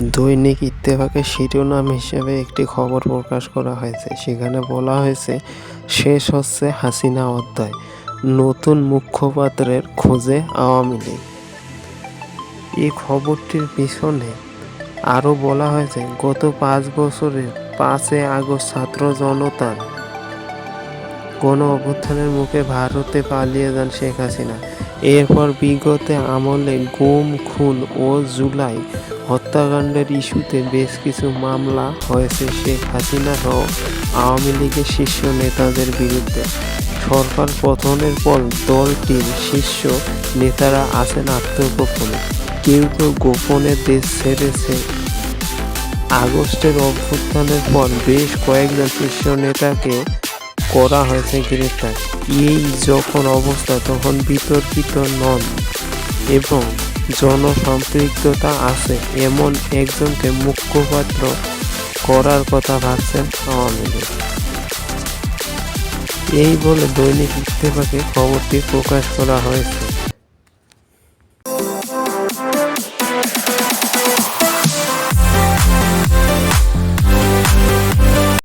দৈনিক ইত্তেফাকের শিরোনাম হিসেবে একটি খবর প্রকাশ করা হয়েছে। সেখানে বলা হয়েছে, শেষ হচ্ছে হাসিনা অধ্যায়, নতুন মুখপাত্রের খোঁজে আওয়ামী লীগ। এই খবরটির পিছনে আরও বলা হয়েছে, গত পাঁচ বছরের পাঁচে আগস্ট ছাত্র জনতার গণ অভ্যুত্থানের মুখে ভারতে পালিয়ে যান শেখ হাসিনা। এরপর বিগত আমলে গুম, খুন ও জুলাই হত্যাকাণ্ডের ইস্যুতে বেশ কিছু মামলা হয়েছে শেখ হাসিনা সহ আওয়ামী লীগের শীর্ষ নেতাদের বিরুদ্ধে। সরকার পতনের পর দলটির শীর্ষ নেতারা আছেন আত্মগোপনে। কেউ কেউ গোপনে দেশ ছেড়েছে। আগস্টের অভ্যুত্থানের পর বেশ কয়েকজন শীর্ষ নেতাকে করা হয়েছে গ্রেপ্তার। এই যখন অবস্থা, তখন বিতর্কিত নন এবং জনসম্পৃক্ততা আছে। এমন একজনকে মুখ্যপাত্র করার কথা ভাবছেন আওয়ামী লীগ। এই বলে দৈনিক ইত্তেফাকে খবরটি প্রকাশ করা হয়েছে।